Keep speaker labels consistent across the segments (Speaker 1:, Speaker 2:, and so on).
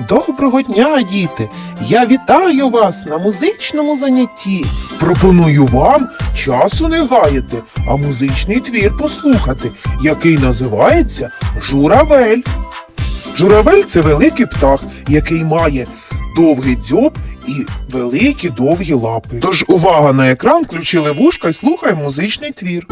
Speaker 1: Доброго дня, діти! Я вітаю вас на музичному занятті. Пропоную вам часу не гаяти, а музичний твір послухати, який називається Журавель. Журавель це великий птах, який має довгий дзьоб і великі довгі лапи. Тож увага на екран, включили вушка і слухай музичний твір.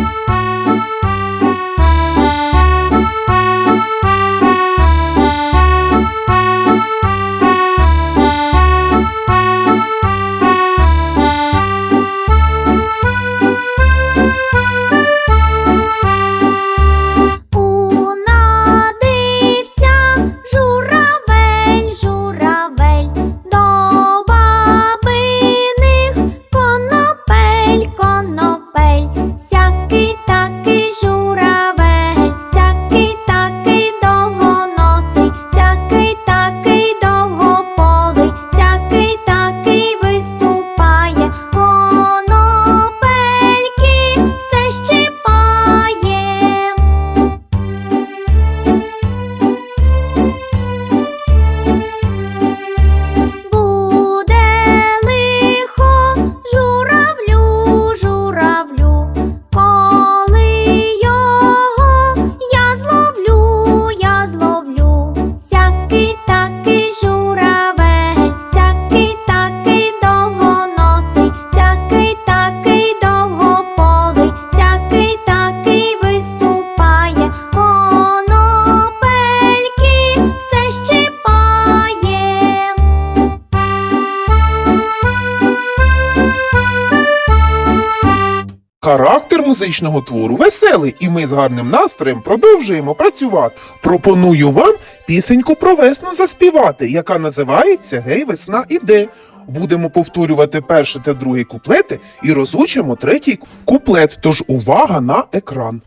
Speaker 1: Музичного твору веселий, і ми з гарним настроєм продовжуємо працювати. Пропоную вам пісеньку про весну заспівати, яка називається Гей, весна іде. Будемо повторювати перший та другий куплети і розучимо третій куплет. Тож увага на екран.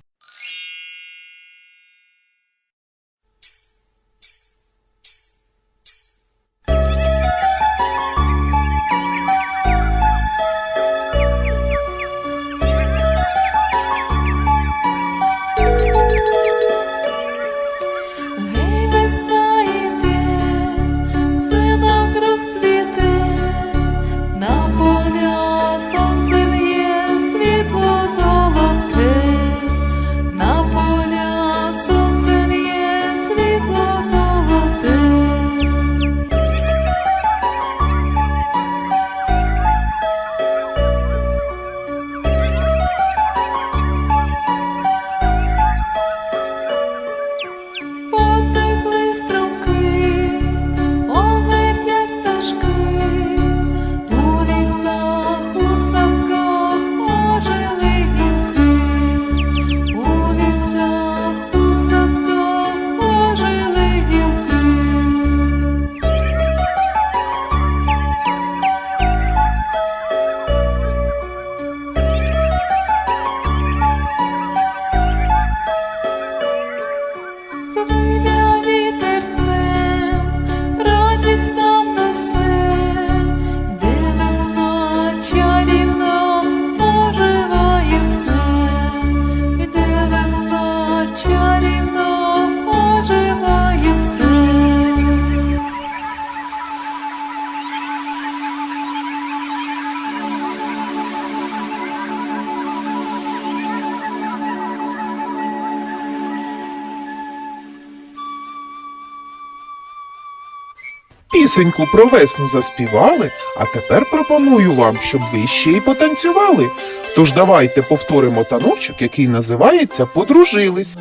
Speaker 1: Пісеньку про весну заспівали, а тепер пропоную вам, щоб ви ще й потанцювали. Тож давайте повторимо таночок, який називається Подружились.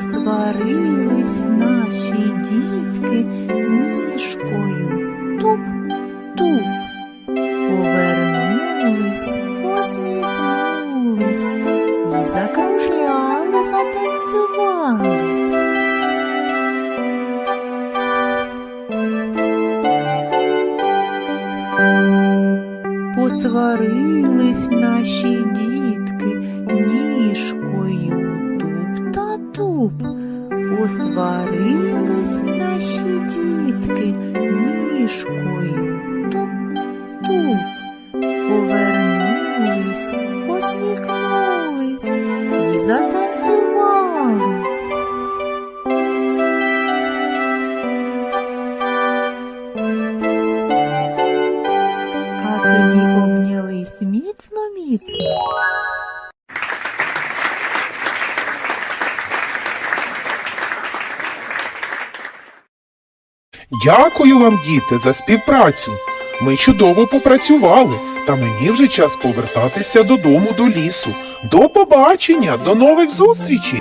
Speaker 2: Посварились наші дітки ніжкою туп туп. Повернулись, посміхнулись і закружляли, затанцювали. Посварились наші дітки Посварились наші дітки ніжкою туп-туп, повернулись, посміхнулись і затанцювали. А тоді обнялись міцно-міцно.
Speaker 3: Дякую вам, діти, за співпрацю. Ми чудово попрацювали, та мені вже час повертатися додому до лісу. До побачення, до нових зустрічей!